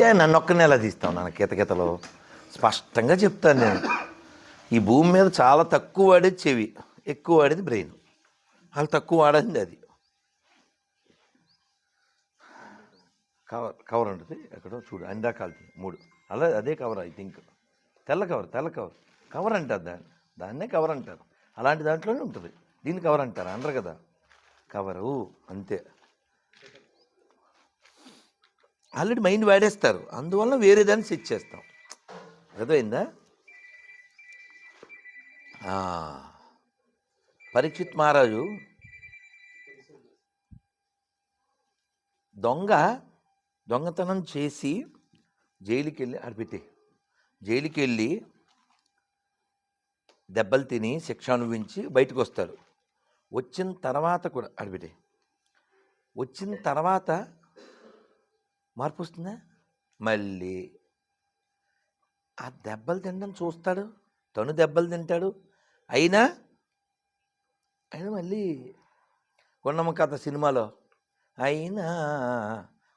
అంటే నన్ను ఒక్కనే ఎలా తీస్తాం నన్ను కితకితలు. స్పష్టంగా చెప్తాను నేను. ఈ భూమి మీద చాలా తక్కువ వాడేది చెవి ఎక్కువ వాడేది బ్రెయిన్ వాళ్ళు తక్కువ వాడింది అది. కవర్ కవర్ ఉంటుంది. ఎక్కడో చూడు అన్ని రకాలు మూడు. అలా అదే కవర్ ఐ థింక్ తెల్ల కవర్ తెల్ల కవర్ కవర్ అంటారు దాన్ని. దాన్నే కవర్ అంటారు. అలాంటి దాంట్లోనే ఉంటుంది. దీన్ని కవర్ అంటారు అనరు కదా. కవరు అంతే. ఆల్రెడీ మైండ్ వాడేస్తారు. అందువల్ల వేరే దాన్ని సెట్ చేస్తాం. అర్థమైందా? పరీక్షిత్ మహారాజు దొంగ దొంగతనం చేసి జైలుకి వెళ్ళి అడిపెట్టి జైలుకి వెళ్ళి దెబ్బలు తిని శిక్ష అనుభవించి బయటకు వస్తారు వచ్చిన తర్వాత కూడా అడిపెట్టి వచ్చిన తర్వాత మార్పు వస్తుందా మళ్ళీ ఆ దెబ్బలు తినడం చూస్తాడు తను దెబ్బలు తింటాడు. అయినా అయినా మళ్ళీ కొన్నమ్మ కథ సినిమాలో అయినా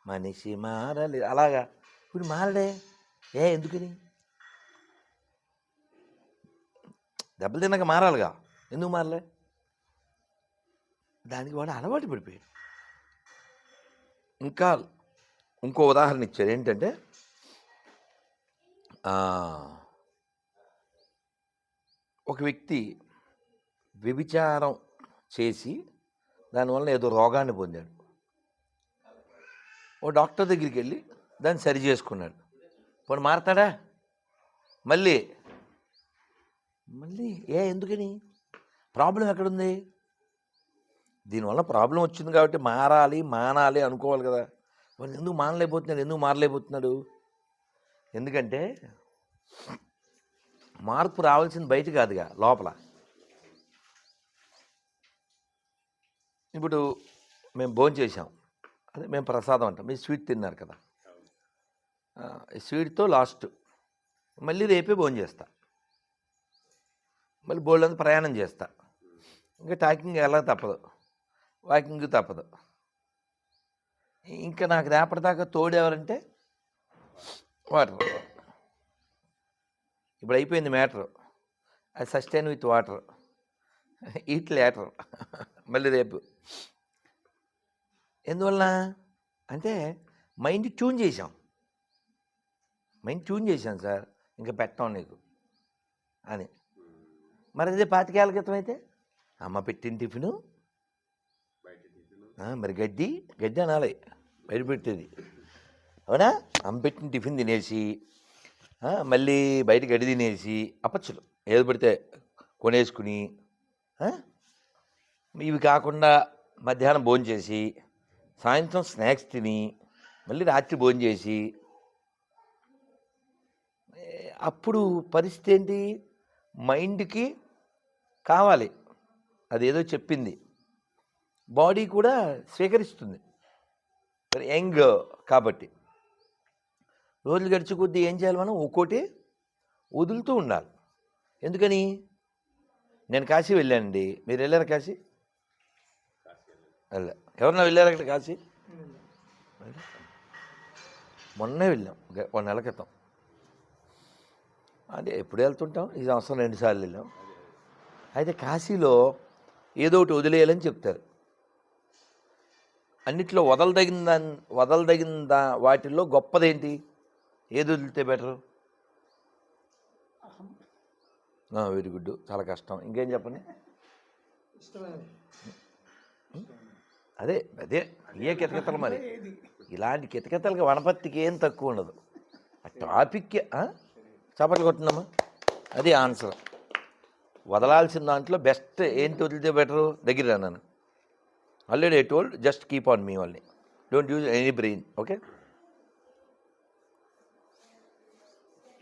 మనిషి మారలే. అలాగా. ఇప్పుడు మారడే. ఏ ఎందుకని? దెబ్బలు తిన్నాక మారాలిగా. ఎందుకు మారలే? దానికి వాడు అలవాటు పడిపోయాడు. ఇంకా ఇంకో ఉదాహరణ ఇచ్చారు. ఏంటంటే ఒక వ్యక్తి వ్యభిచారం చేసి దానివల్ల ఏదో రోగాన్ని పొందాడు. ఓ డాక్టర్ దగ్గరికి వెళ్ళి దాన్ని సరి చేసుకున్నాడు. పోనీ మారతాడా? మళ్ళీ మళ్ళీ ఏ ఎందుకని? ప్రాబ్లం ఎక్కడుంది? దీనివల్ల ప్రాబ్లం వచ్చింది కాబట్టి మారాలి మానాలి అనుకోవాలి కదా. వాళ్ళు ఎందుకు మానలేకపోతున్నాడు? ఎందుకు మారలేకపోతున్నాడు? ఎందుకంటే మార్పు రావాల్సింది బయట కాదుగా లోపల. ఇప్పుడు మేము భోజనం చేసాం అదే మేము ప్రసాదం అంటాం. మీరు స్వీట్ తిన్నారు కదా. స్వీట్తో లాస్ట్. మళ్ళీ రేపే భోజనం చేస్తా. మళ్ళీ బోల్డ్ ప్రయాణం చేస్తా. ఇంకా టాకింగ్ ఎలా తప్పదు? వాకింగ్ తప్పదు. ఇంకా నాకు రేపటిదాకా తోడు ఎవరంటే వాటర్. ఇప్పుడు అయిపోయింది మ్యాటర్. అది sustain with water. Eat later మళ్ళీ రేపు. ఎందువల్ల అంటే మైండ్ ట్యూన్ చేసాం మైండ్ ట్యూన్ చేశాం సార్. ఇంకా పెట్టాం నీకు. అని. మరి అదే పాతికేళ్ళ క్రితం అయితే? అమ్మ పెట్టిన టిఫిను? మరి గడ్డి? గడ్డి అనాలి. బయట అవునా? అంపెట్టిన టిఫిన్ తినేసి మళ్ళీ బయట గడి తినేసి అపచ్చులు. ఏది పడితే కొనేసుకుని ఇవి కాకుండా మధ్యాహ్నం భోజనం చేసి సాయంత్రం స్నాక్స్ తిని మళ్ళీ రాత్రి భోజనం చేసి అప్పుడు పరిస్థితి ఏంటి? మైండ్కి కావాలి. అదేదో చెప్పింది. బాడీ కూడా స్వీకరిస్తుంది. యంగ్ కాబట్టి. రోజులు గడిచి కొద్దీ ఏం చేయాలి మనం? ఒక్కోటి వదులుతూ ఉండాలి. ఎందుకని? నేను కాశీ వెళ్ళానండి. మీరు వెళ్ళారా కాశీ? వెళ్ళా. ఎవరన్నా వెళ్ళారా అక్కడ కాశీ? మొన్నే వెళ్ళాం. వన్ నెల క్రితం. అంటే ఎప్పుడు వెళ్తుంటాం. ఈ సంవత్సరం రెండుసార్లు వెళ్ళాం. అయితే కాశీలో ఏదో ఒకటి వదిలేయాలని చెప్తారు. అన్నిట్లో వదలదగిన దాన్ వదలదగిన దా వాటిల్లో గొప్పదేంటి? ఏది వదిలితే బెటరు? Very good. చాలా కష్టం. ఇంకేం చెప్పండి? అదే అదే ఏ కితకితలు మరి. ఇలాంటి కితకితలకి వనపత్తికి ఏం తక్కువ ఉండదు. ఆ టాపిక్ చప్పట్లు కొట్టిందమ్మా. అది ఆన్సర్. వదలాల్సిన దాంట్లో బెస్ట్ ఏంటి వదిలితే బెటరు? దగ్గర రాను already I told just keep on me only don't use any brain okay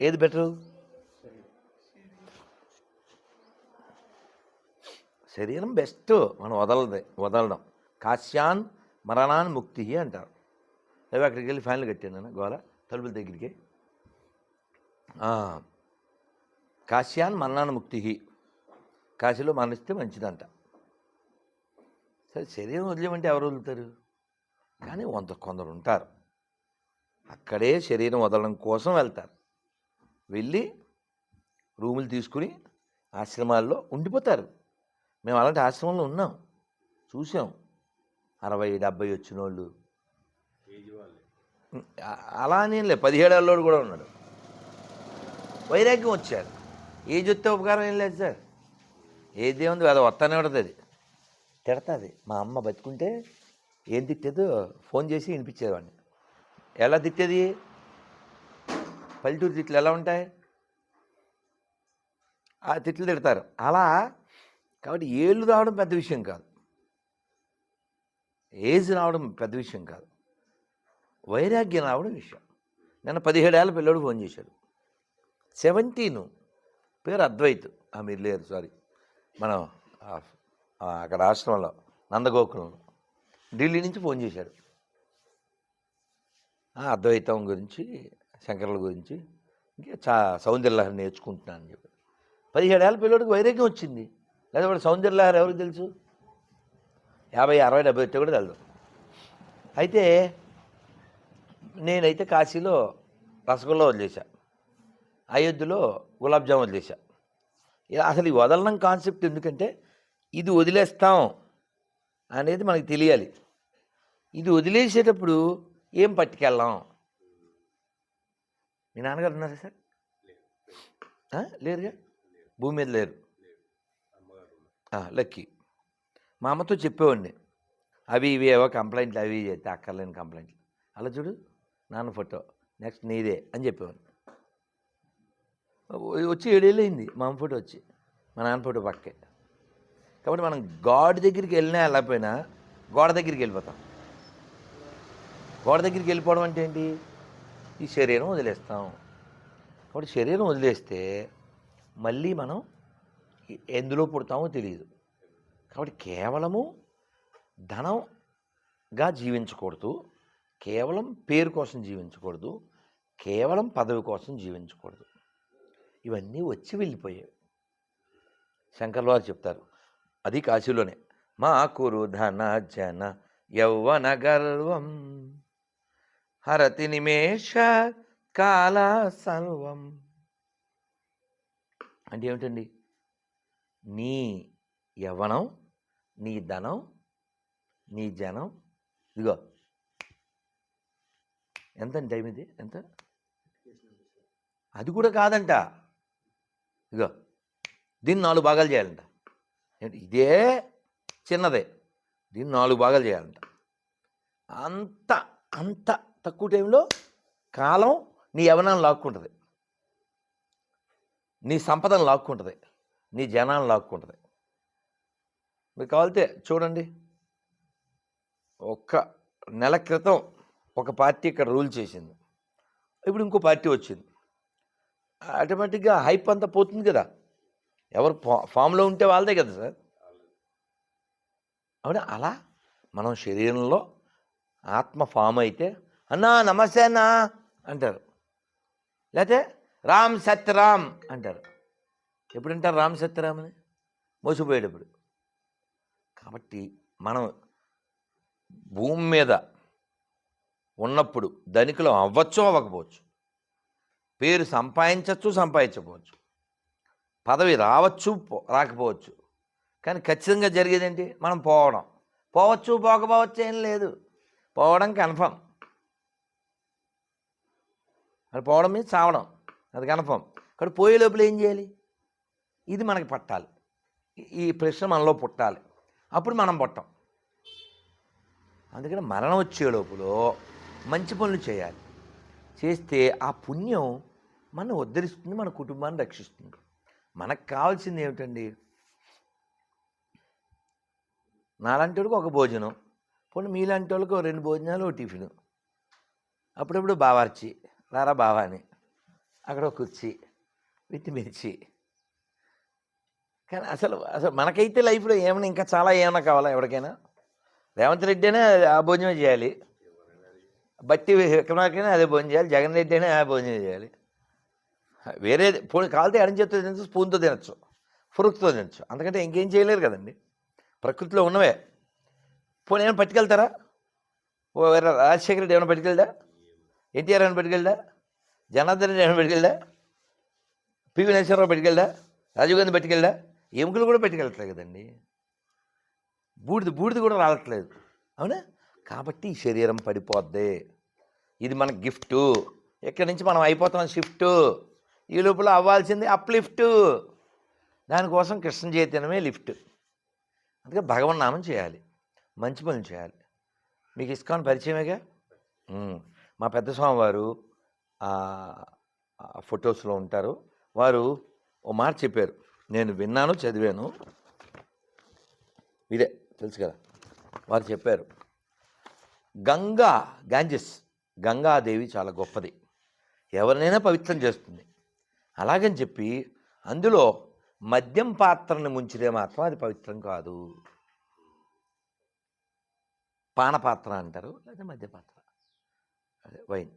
ఏది బెటరు శరీరం బెస్ట్ మనం వదలదే వదలడం. కాశ్యాన్ మరణాన్ ముక్తి అంటారు. లేకపోతే అక్కడికి వెళ్ళి ఫ్యాన్లు కట్టాను గోల తలుపుల దగ్గరికి. కాశ్యాన్ మరణాన్ ముక్తి కాశీలో మరణిస్తే మంచిదంట. సరే శరీరం వదిలేమంటే ఎవరు వదులుతారు? కానీ కొంత కొందరు ఉంటారు అక్కడే శరీరం వదలడం కోసం వెళ్తారు. వెళ్ళి రూములు తీసుకుని ఆశ్రమాల్లో ఉండిపోతారు. మేము అలాంటి ఆశ్రమంలో ఉన్నాం. చూసాం అరవై డెబ్బై వచ్చిన వాళ్ళు అలా అనేలే పదిహేడేళ్ళోడు కూడా ఉన్నాడు. వైరాగ్యం వచ్చారు. ఏజ్ వస్తే ఉపకారం ఏం లేదు సార్. ఏది ఉంది అది వస్తానే ఉంటుంది అది. తిడతాది. మా అమ్మ బతుకుంటే ఏం తిట్టేదో ఫోన్ చేసి వినిపించేవాడిని. ఎలా తిట్టేది? పల్లెటూరు తిట్లు ఎలా ఉంటాయి? ఆ తిట్లు తిడతారు. అలా కాబట్టి ఏళ్ళు రావడం పెద్ద విషయం కాదు. ఏజ్ రావడం పెద్ద విషయం కాదు. వైరాగ్యం రావడం విషయం. నిన్న పదిహేడేళ్ళ పిల్లడు ఫోన్ చేశాడు. సెవెంటీను పేరు అద్వైత్. ఆ, మీరు లేరు సారీ. మనం అక్కడ ఆశ్రమంలో నందగోకులంలో. ఢిల్లీ నుంచి ఫోన్ చేశాడు. అద్వైతం గురించి శంకరుల గురించి ఇంకా చా సౌందర్యలహరి నేర్చుకుంటున్నాను అని చెప్పి. పదిహేడేళ్ళ పిల్లోడికి వైరాగ్యం వచ్చింది. లేదా వాడు సౌందర్యలహరి ఎవరికి తెలుసు? యాభై అరవై డెబ్బై వచ్చే కూడా తెలుదు. అయితే నేనైతే కాశీలో రసగుల్లా వదిలేశా. అయోధ్యలో గులాబ్ జామ్ వదిలేశా. ఇలా అసలు ఈ వదలడం కాన్సెప్ట్ ఎందుకంటే ఇది వదిలేస్తాం అనేది మనకు తెలియాలి. ఇది వదిలేసేటప్పుడు ఏం పట్టుకెళ్ళాం? మీ నాన్నగారు ఉన్నారా సార్? లేరుగా? భూమి మీద లేరు. లక్కీ. మా అమ్మతో చెప్పేవాడిని. అవి ఇవి ఏవో కంప్లైంట్లు అవి ఇవి చేస్తే అక్కర్లేని కంప్లైంట్లు. అలా చూడు నాన్న ఫోటో నెక్స్ట్ నీదే అని చెప్పేవాడిని. వచ్చి ఏడేళ్ళు అయింది మా అమ్మ ఫోటో వచ్చి మా నాన్న ఫోటో పక్కే. కాబట్టి మనం గాడ్ దగ్గరికి వెళ్ళినా వెళ్ళకపోయినా గోడ దగ్గరికి వెళ్ళిపోతాం. గోడ దగ్గరికి వెళ్ళిపోవడం అంటే ఏంటి? ఈ శరీరం వదిలేస్తాం. కాబట్టి శరీరం వదిలేస్తే మళ్ళీ మనం ఎందులో పుడతామో తెలియదు. కాబట్టి కేవలము ధనంగా జీవించకూడదు. కేవలం పేరు కోసం జీవించకూడదు. కేవలం పదవి కోసం జీవించకూడదు. ఇవన్నీ వచ్చి వెళ్ళిపోయాయి. శంకర్ల వారు చెప్తారు అది కాశీలోనే. మా కురు ధన జన యౌవన గర్వం. హరతి నిమేష కాల సర్వం. అంటే ఏమిటండి? నీ యవ్వనం నీ ధనం నీ జనం. ఇదిగో. ఎంత టైం ఇది? ఎంత? అది కూడా కాదంట. ఇదిగో. దీన్ని నాలుగు భాగాలు చేయాలంట. ఇదే చిన్నదే. దీన్ని నాలుగు భాగాలు చేయాలంట. అంత అంత తక్కువ టైంలో కాలం నీ యవనాన్ని లాక్కుంటుంది. నీ సంపదను లాక్కుంటుంది. నీ జనాన్ని లాక్కుంటుంది. మీకు కావాలితే చూడండి. ఒక్క నెల క్రితం ఒక పార్టీ ఇక్కడ రూల్ చేసింది. ఇప్పుడు ఇంకో పార్టీ వచ్చింది. ఆటోమేటిక్గా హైప్ అంతా పోతుంది కదా. ఎవరు ఫా- ఫామ్లో ఉంటే వాళ్ళదే కదా సార్. అవునా? అలా మనం శరీరంలో ఆత్మ ఫామ్ అయితే అన్నా నమస్తే అన్నా అంటారు. లేకపోతే రామ్ సత్యరామ్ అంటారు. ఎప్పుడు అంటారు రామ్ సత్యరామ్ అని మోసిపోయేటప్పుడు. కాబట్టి మనం భూమి మీద ఉన్నప్పుడు ధనికులు అవ్వచ్చు అవ్వకపోవచ్చు. పేరు సంపాదించవచ్చు సంపాదించకపోవచ్చు. పదవి రావచ్చు రాకపోవచ్చు. కానీ ఖచ్చితంగా జరిగేది ఏంటి మనం పోవడం. పోవచ్చు పోకపోవచ్చు ఏం లేదు. పోవడం కన్ఫర్మ్. అది పోవడం మీద చావడం. అది కన్ఫర్మ్. అక్కడ పోయే లోపల ఏం చేయాలి? ఇది మనకి పట్టాలి. ఈ- ఈ ప్రశ్న మనలో పుట్టాలి. అప్పుడు మనం పుట్టాం. అందుకని మరణం వచ్చే లోపల మంచి పనులు చేయాలి. చేస్తే ఆ పుణ్యం మనం ఉద్ధరిస్తుంది మన కుటుంబాన్ని రక్షిస్తుంది. మనకు కావాల్సింది ఏమిటండి? నాలాంటి వాళ్ళకి ఒక భోజనం పోనీ మీలాంటి వాళ్ళకి ఒక రెండు భోజనాలు ఒక టిఫిన్. అప్పుడప్పుడు బావార్చి రారా బావా అని. అక్కడ ఒక కుర్చీ విత్ మిర్చి. కానీ అసలు అసలు మనకైతే లైఫ్లో ఏమైనా ఇంకా చాలా ఏమైనా కావాలా ఎవరికైనా? రేవంత్ రెడ్డి అయినా ఆ భోజనం చేయాలి. బట్టి విక్రమార్కైనా అదే భోజనం చేయాలి. జగన్ రెడ్డి అయినా ఆ భోజనం చేయాలి. వేరే పోనీ కాలితే ఎడం చేత్తో తినచ్చు స్పూన్తో తినచ్చు ఫురుక్తో తినచ్చు. అందుకంటే ఇంకేం చేయలేరు కదండి. ప్రకృతిలో ఉన్నవే. పోనీ ఏమైనా పట్టుకెళ్తారా? ఓ వేరే రాజశేఖర రెడ్డి ఏమైనా పట్టుకెళ్దా? ఎన్టీఆర్ ఏమైనా పట్టుకెళ్దా? జనార్దన్ రెడ్డి ఏమైనా పెట్టుకెళ్ళా పివి నరసింహరావు పెట్టుకెళ్ళా రాజీవ్ గాంధీ పెట్టుకెళ్ళా ఎముకలు కూడా పెట్టుకెళ్ళట్లేదు కదండి. బూడిద బూడిద కూడా రావట్లేదు అవునా? కాబట్టి ఈ శరీరం పడిపోద్ది. ఇది మన గిఫ్ట్. ఇక్కడి నుంచి మనం అయిపోతాం షిఫ్ట్ ఈ లోపల అవ్వాల్సింది అప్లిఫ్ట్. దానికోసం కృష్ణ చైతన్యమే లిఫ్ట్. అందుకే భగవన్ నామం చేయాలి. మంచి పనులు చేయాలి. మీకు ఇస్కాన్ పరిచయమేగా? మా పెద్ద స్వామివారు ఫొటోస్లో ఉంటారు. వారు ఓ మాట చెప్పారు. నేను విన్నాను చదివాను. ఇదే తెలుసు కదా? వారు చెప్పారు. గంగా గాంజెస్. గంగాదేవి చాలా గొప్పది. ఎవరినైనా పవిత్రం చేస్తుంది. అలాగని చెప్పి అందులో మద్యం పాత్రను ముంచితే మాత్రం అది పవిత్రం కాదు. పానపాత్ర అంటారు లేదా మద్య పాత్ర. అదే వైన్.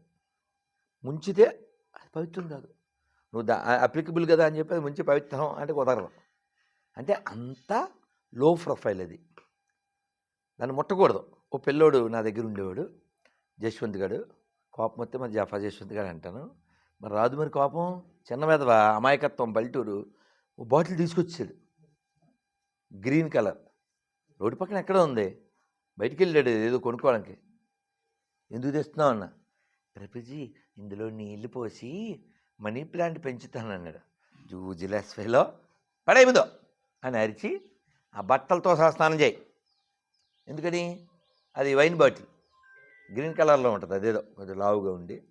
ముంచితే అది పవిత్రం కాదు. నువ్వు దా అప్లికబుల్ కదా అని చెప్పి అది ముంచి పవిత్రం అంటే కుదరదు. అంటే అంత లో ప్రొఫైల్ అది. దాన్ని ముట్టకూడదు. ఓ పిల్లోడు నా దగ్గర ఉండేవాడు జశ్వంత్ గారు కోపం వస్తే మరి జాఫా జశ్వంత్ గారు అంటాను. మరి రాదు మరి కోపం? చిన్న మెదవ అమాయకత్వం పల్లెటూరు ఓ బాటిల్ తీసుకొచ్చాడు. Green colour. రోడ్డు పక్కన ఎక్కడ ఉంది. బయటికి వెళ్ళాడు ఏదో కొనుక్కోవడానికి. ఎందుకు తెస్తున్నావు అన్న? ప్రభుజీ ఇందులో నీళ్ళు పోసి మనీ ప్లాంట్ పెంచుతానన్నాడు. జూజిలెస్వేలో పడేమిదో అని అరిచి ఆ బట్టలతో సహా స్నానం చేయి. ఎందుకని? అది వైన్ బాటిల్. గ్రీన్ కలర్లో ఉంటుంది అదేదో. కొంచెం లావుగా ఉండి.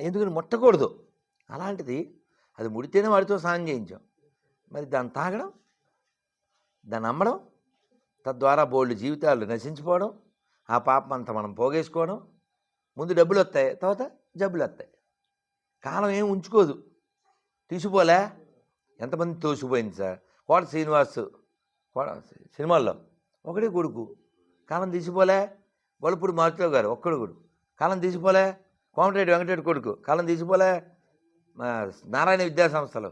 ఎందుకని ముట్టకూడదు. అలాంటిది అది ముడితేనే వాడితో సాయం చేయించాం. మరి దాన్ని తాగడం దాన్ని అమ్మడం తద్వారా బోల్డ్ జీవితాలు నశించిపోవడం ఆ పాపం అంతా మనం పోగేసుకోవడం ముందు డబ్బులు వస్తాయి తర్వాత జబ్బులు వస్తాయి. కాలం ఏం ఉంచుకోదు. తీసిపోలే? ఎంతమంది తోసిపోయింది సార్? కోట శ్రీనివాస్ కోట సినిమాల్లో ఒకడే కొడుకు. కాలం తీసిపోలే? గొలపూడి మారుతిరావు గారు ఒక్కడు కొడుకు. కాలం తీసిపోలే? కోమటిరెడ్డి వెంకటరెడ్డి కొడుకు కాలం తీసిపోలే నారాయణ విద్యా సంస్థలు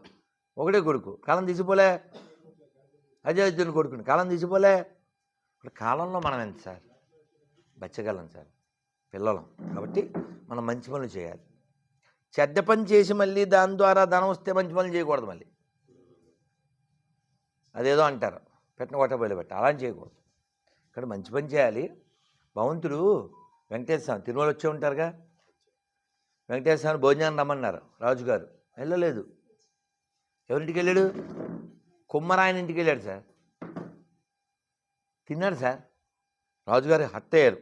కొడుకు కాలం తీసిపోలే అజయ్ కొడుకుని కాలం తీసిపోలే. ఇప్పుడు కాలంలో మనం ఎంత సార్? బచ్చగలం సార్ పిల్లలం కాబట్టి మనం మంచి పనులు చేయాలి. చెడ్డ పని చేసి మళ్ళీ దాని ద్వారా ధనం వస్తే మంచి పనులు చేయకూడదు మళ్ళీ. అదేదో అంటారు పెట్టిన కొట్ట బయలు పెట్ట అలా చేయకూడదు. ఇక్కడ మంచి పని చేయాలి. భగవంతుడు వెంకటేశ్వర స్వామి తిరుమల వచ్చే ఉంటారుగా. వెంకటేశ్వర భోజనాన్ని రమ్మన్నారు. రాజుగారు వెళ్ళలేదు. ఎవరింటికి వెళ్ళాడు? కుమ్మరాయన ఇంటికి వెళ్ళాడు సార్. తిన్నాడు సార్. రాజుగారి హత్య అయ్యారు.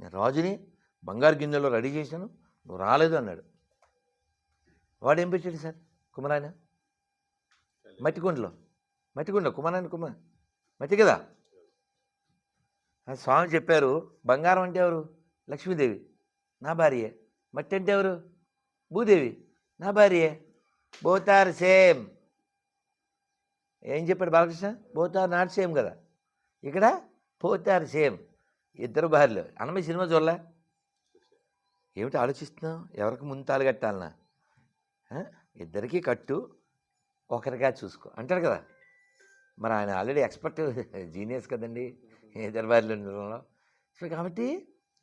నేను రాజుని బంగారు గింజలో రెడీ చేశాను. నువ్వు రాలేదు అన్నాడు. వాడు ఏం పెట్టాడు సార్? కుమరాయన మట్టి కుండలో మట్టి కుమారాయన కుమార్ మట్టి కదా? ఆ స్వామి చెప్పారు బంగారం అంటే ఎవరు? లక్ష్మీదేవి. నా భార్యే. మట్టి అంటే ఎవరు భూదేవి నా భార్యే బోత్ ఆర్ సేమ్ ఏం చెప్పాడు Balakrishna both are not same కదా ఇక్కడ బోత్ ఆర్ సేమ్ ఇద్దరు భార్యలు అన్నమయ్య సినిమా చూడలే ఏమిటి ఆలోచిస్తున్నావు ఎవరికి ముందు కట్టాలన్నా కట్టాలనా ఇద్దరికీ కట్టు ఒకరిగా చూసుకో అంటాడు కదా మరి ఆయన ఆల్రెడీ ఎక్స్పర్ట్ జీనియస్ కదండి ఇద్దరు భార్యలు ఉండడంలో సో కాబట్టి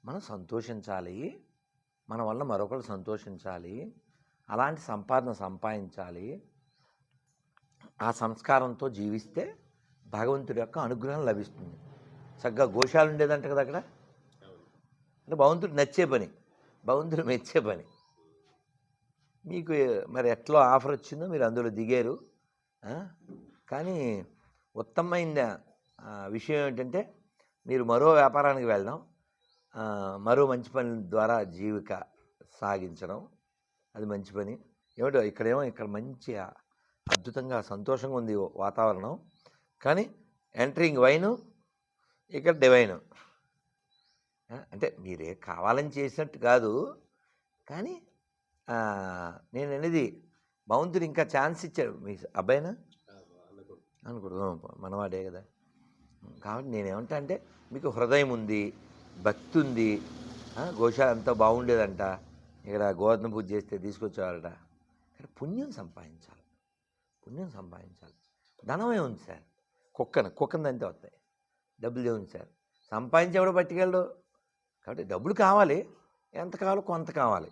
మనం సంతోషించాలి మన వల్ల మరొకరు సంతోషించాలి అలాంటి సంపాదన సంపాదించాలి ఆ సంస్కారంతో జీవిస్తే భగవంతుడి యొక్క అనుగ్రహం లభిస్తుంది. చక్కగా గోశాలు ఉండేదంట కదా అక్కడ? అంటే భగవంతుడు నచ్చే పని భగవంతుడు మెచ్చే పని. మీకు మరి ఎట్లా ఆఫర్ వచ్చిందో మీరు అందులో దిగారు. కానీ ఉత్తమమైన విషయం ఏంటంటే మీరు మరో వ్యాపారానికి వెళ్ళడం మరో మంచి పని ద్వారా జీవిక సాగించడం. అది మంచి పని. ఏమిటో ఇక్కడేమో ఇక్కడ మంచి అద్భుతంగా సంతోషంగా ఉంది వాతావరణం. కానీ ఎంటరింగ్ వైను ఇక్కడ డివైను అంటే మీరే కావాలని చేసినట్టు కాదు. కానీ నేను అనేది భగవంతుడు ఇంకా ఛాన్స్ ఇచ్చాడు. మీ అబ్బాయినా? అనుకోడు మనవాడే కదా. కాబట్టి నేనేమంటా అంటే మీకు హృదయం ఉంది. భక్తి ఉంది గోశాల అంతా బాగుండేదంట. ఇక్కడ గోధుమ పూజ చేస్తే తీసుకొచ్చేవాళ్ళట. ఇక్కడ పుణ్యం సంపాదించాలి. పుణ్యం సంపాదించాలి. ధనమే ఉంది సార్. కుక్కను కుక్కను అంతే వస్తాయి. డబ్బులు ఏముంది సార్. సంపాదించి ఎవడో పట్టుకెళ్ళడు? కాబట్టి డబ్బులు కావాలి. ఎంత కావాలో కొంత కావాలి.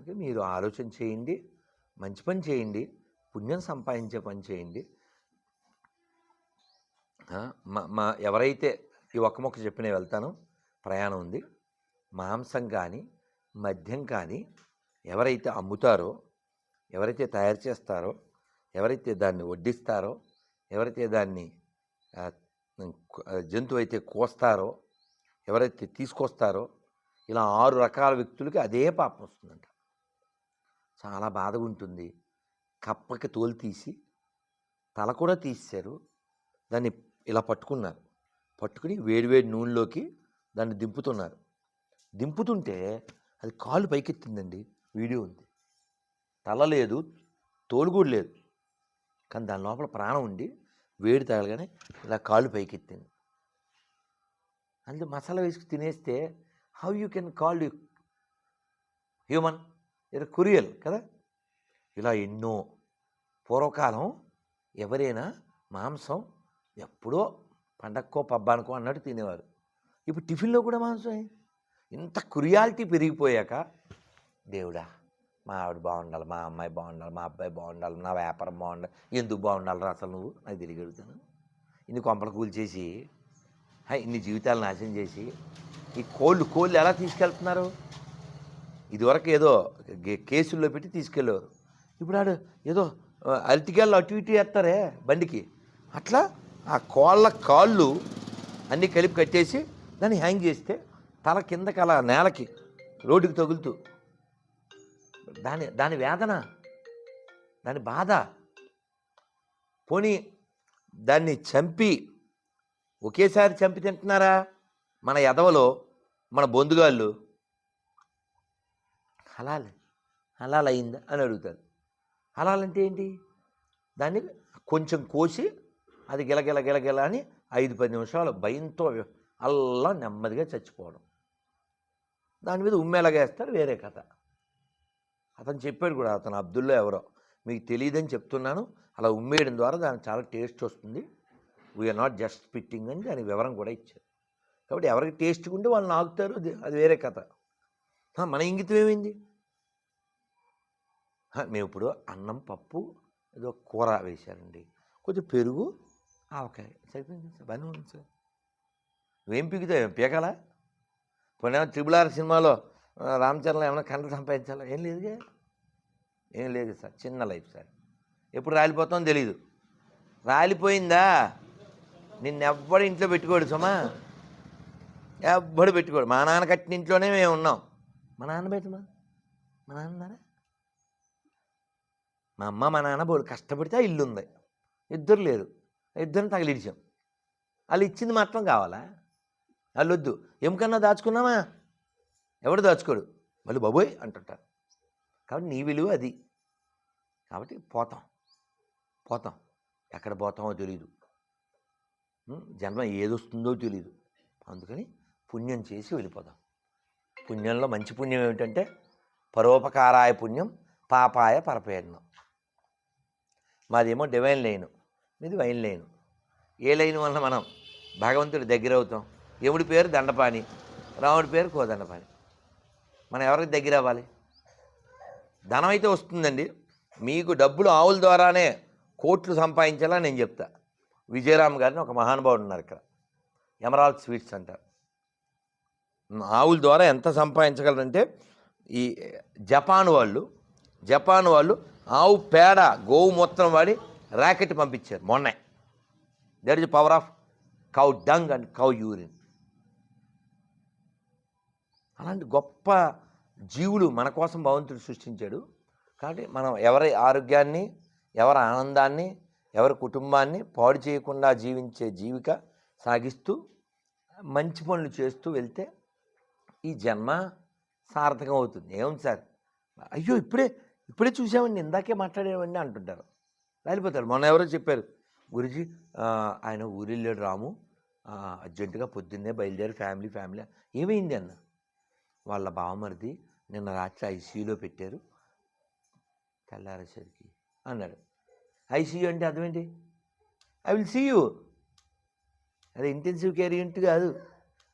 ఓకే మీరు ఆలోచన చేయండి. మంచి పని చేయండి. పుణ్యం సంపాదించే పని చేయండి. మా మా ఎవరైతే ఈ ఒక్క మొక్క చెప్పిన వెళ్తాను. ప్రయాణం ఉంది. మాంసం కానీ మద్యం కానీ ఎవరైతే అమ్ముతారో ఎవరైతే తయారు చేస్తారో ఎవరైతే దాన్ని వడ్డిస్తారో ఎవరైతే దాన్ని జంతువు అయితే కోస్తారో ఎవరైతే తీసుకొస్తారో ఇలా ఆరు రకాల వ్యక్తులకి అదే పాపం వస్తుందంట. చాలా బాధగా ఉంటుంది. కప్పకి తోలు తీసి తల కూడా తీశారు దాన్ని ఇలా పట్టుకున్నారు. పట్టుకుని వేడివేడి నూనెలోకి దాన్ని దింపుతున్నారు. దింపుతుంటే అది కాలు పైకెత్తిందండి వీడియో ఉంది. తల లేదు తోలు కూడా లేదు. కానీ దాని లోపల ప్రాణం ఉండి వేడి తగలగానే ఇలా కాళ్ళు పైకెత్తింది. అందులో మసాలా వేసుకు తినేస్తే how you can call you human? ఇది కురియల్ కదా? ఇలా ఎన్నో పూర్వకాలం ఎవరైనా మాంసం ఎప్పుడో పండక్కో పబ్బానికో అన్నట్టు తినేవారు. ఇప్పుడు టిఫిన్లో కూడా మాంసమే ఇంత కురియాలిటీ పెరిగిపోయాక దేవుడా మా ఆవిడ బాగుండాలి మా అమ్మాయి బాగుండాలి మా అబ్బాయి బాగుండాలి నా వ్యాపారం బాగుండాలి ఎందుకు బాగుండాలి రా అసలు నువ్వు? నాకు తెలియగలుగుతాను ఇన్ని కొంపలు కూల్చేసి ఇన్ని జీవితాలు నాశనం చేసి ఈ కోళ్ళు కోళ్ళు ఎలా తీసుకెళ్తున్నారు? ఇదివరకు ఏదో కేసుల్లో పెట్టి తీసుకెళ్ళేవారు. ఇప్పుడు ఆడు ఏదో ఆ, అరటికాయలు అటు ఇటు వేస్తారే బండికి. అట్లా ఆ కోళ్ళ కాళ్ళు అన్నీ కలిపి కట్టేసి దాన్ని హ్యాంగ్ చేస్తే తల కిందకి అలా నేలకి రోడ్డుకి తగులుతూ. దాని దాని వేదన దాని బాధ. పోనీ దాన్ని చంపి ఒకేసారి చంపి తింటున్నారా? మన ఎదవలో మన బొందుగాళ్ళు. హలాల్ హలాల్ అయిందా అని అడుగుతారు. హలాల్ అంటే ఏంటి? దాన్ని కొంచెం కోసి అది గిలగిల గిలగిల అని ఐదు పది నిమిషాలు భయంతో అల్లా నెమ్మదిగా చచ్చిపోవడం. దాని మీద ఉమ్మేలాగేస్తారు వేరే కథ. అతను చెప్పాడు కూడా అతను అబ్దుల్లో ఎవరో. మీకు తెలియదని చెప్తున్నాను. అలా ఉమ్మేయడం ద్వారా దానికి చాలా టేస్ట్ వస్తుంది. వీఆర్ నాట్ జస్ట్ ఫిట్టింగ్ అని దాని వివరం కూడా ఇచ్చారు. కాబట్టి ఎవరికి టేస్ట్ ఉంటే వాళ్ళు నాకుతారు. అది అది వేరే కథ. మన ఇంగితం ఏమైంది? మేము ఇప్పుడు అన్నం పప్పు ఏదో కూర వేశారండి. కొంచెం పెరుగు ఆవకాయ. సరిపోయింది? సార్ బాగానే ఉంది సార్. నువ్వేం పీకుతావు? పీకాలా? పోనీ ట్రిపుల్ ఆర్ సినిమాలో రామ్ చరణ్ ఏమైనా కంట సంపాదించాలా? ఏం లేదుగా. ఏం లేదు సార్ చిన్న లైఫ్ సార్. ఎప్పుడు రాలిపోతామో తెలీదు. రాలిపోయిందా? నిన్నెవ్వడు ఇంట్లో పెట్టుకోడు సుమా. ఎవ్వడు పెట్టుకోడు. మా నాన్న కట్టిన ఇంట్లోనే మేము ఉన్నాం. మా నాన్న పెట్టమా మా నాన్న మా అమ్మ మా నాన్న బోడు కష్టపడితే ఆ ఇల్లు ఉంది ఇద్దరు లేరు. ఇద్దరిని తగిలిడిచాం. వాళ్ళు ఇచ్చింది మాత్రం కావాలా? అల్లొద్దు. ఎముకన్నా దాచుకున్నామా? ఎవడు దాచుకోడు? మళ్ళీ బాబోయ్ అంటుంటారు. కాబట్టి నీ విలువ అది. కాబట్టి పోతాం. పోతాం. ఎక్కడ పోతామో తెలియదు జన్మ ఏదొస్తుందో తెలియదు అందుకని పుణ్యం చేసి వెళ్ళిపోదాం. పుణ్యంలో మంచి పుణ్యం ఏమిటంటే పరోపకారాయ పుణ్యం పాపాయ పరపేయడం మాదేమో డివైన్ లైన్. మీది వైన్ లైన్. ఏ లైన్ వల్ల మనం భగవంతుడి దగ్గర అవుతాం? యముడి పేరు దండపాణి రాముడి పేరు కోదండపాణి మనం ఎవరికి దగ్గర అవ్వాలి? ధనం అయితే వస్తుందండి. మీకు డబ్బులు ఆవుల ద్వారానే కోట్లు సంపాదించాలా నేను చెప్తా. విజయరామ్ గారిని ఒక మహానుభావుడు ఉన్నారు ఇక్కడ. ఎమరాల్ స్వీట్స్ అంటారు. ఆవుల ద్వారా ఎంత సంపాదించగలరంటే ఈ జపాన్ వాళ్ళు జపాన్ వాళ్ళు ఆవు పేడ గోవు మొత్తం వాడి ర్యాకెట్ పంపించారు మొన్నే. That is power of cow dung and cow urine అలాంటి గొప్ప జీవులు మన కోసం భగవంతుడు సృష్టించాడు. కాబట్టి మనం ఎవరి ఆరోగ్యాన్ని ఎవరి ఆనందాన్ని ఎవరి కుటుంబాన్ని పాడు చేయకుండా జీవించే జీవిక సాగిస్తూ మంచి పనులు చేస్తూ వెళ్తే ఈ జన్మ సార్థకం అవుతుంది. ఏముంది సార్? అయ్యో ఇప్పుడే ఇప్పుడే చూసామండి ఇందాకే మాట్లాడేవండి అంటుంటారు. వెళ్ళిపోతారు మొన్న ఎవరో చెప్పారు గురుజీ ఆయన ఊరిల్లాడు రాము. అర్జెంటుగా పొద్దున్నే బయలుదేరి ఫ్యామిలీ ఫ్యామిలీ. ఏమైంది అన్న? వాళ్ళ బావమరిది నిన్న రాత్రి ఐసీయూలో పెట్టారు. తెల్లారేసరికి అన్నాడు. ఐసీయూ అంటే అర్థమేంటి? I will see you. అది ఇంటెన్సివ్ కేర్ యూనిట్ కాదు.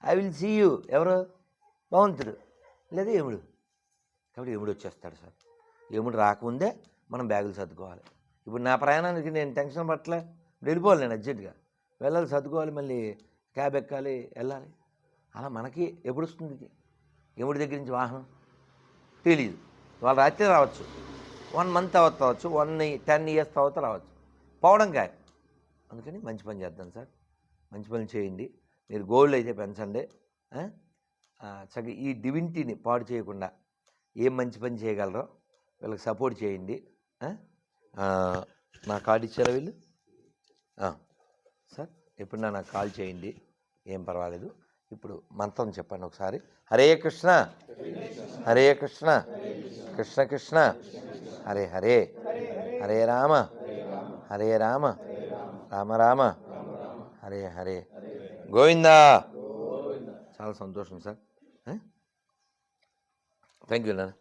I will see you. ఎవరు? భగవంతుడు లేదా ఎముడు కాబట్టి ఎముడు వచ్చేస్తాడు సార్. ఎముడు రాకముందే మనం బ్యాగులు సర్దుకోవాలి. ఇప్పుడు నా ప్రయాణానికి నేను టెన్షన్ పట్టలే. వెళ్ళిపోవాలి నేను అర్జెంటుగా. వెళ్ళాలి సర్దుకోవాలి మళ్ళీ క్యాబ్ ఎక్కాలి వెళ్ళాలి. అలా మనకి ఎప్పుడు వస్తుంది? ఎవరి దగ్గర నుంచి వాహనం? తెలియదు వాళ్ళు రాత్రి రావచ్చు. వన్ మంత్ తర్వాత రావచ్చు. వన్ టెన్ ఇయర్స్ తర్వాత రావచ్చు. పోవడం కాదు. అందుకని మంచి పని చేద్దాం సార్. మంచి పని చేయండి. మీరు గోల్డ్ అయితే పెంచండి. చక్కగా ఈ డివినిటీని పాడు చేయకుండా ఏం మంచి పని చేయగలరో వీళ్ళకి సపోర్ట్ చేయండి. నా కార్డు ఇచ్చారా వీళ్ళు? సార్ ఎప్పుడన్నా నాకు కాల్ చేయండి. ఏం పర్వాలేదు. ఇప్పుడు మంత్రం చెప్పండి ఒకసారి. హరే కృష్ణ. హరే కృష్ణ. కృష్ణ కృష్ణ. హరే హరే. హరే రామ. హరే రామ. రామ రామ. హరే హరే. గోవిందా. చాలా సంతోషం సార్. థ్యాంక్ యూ నాన్న.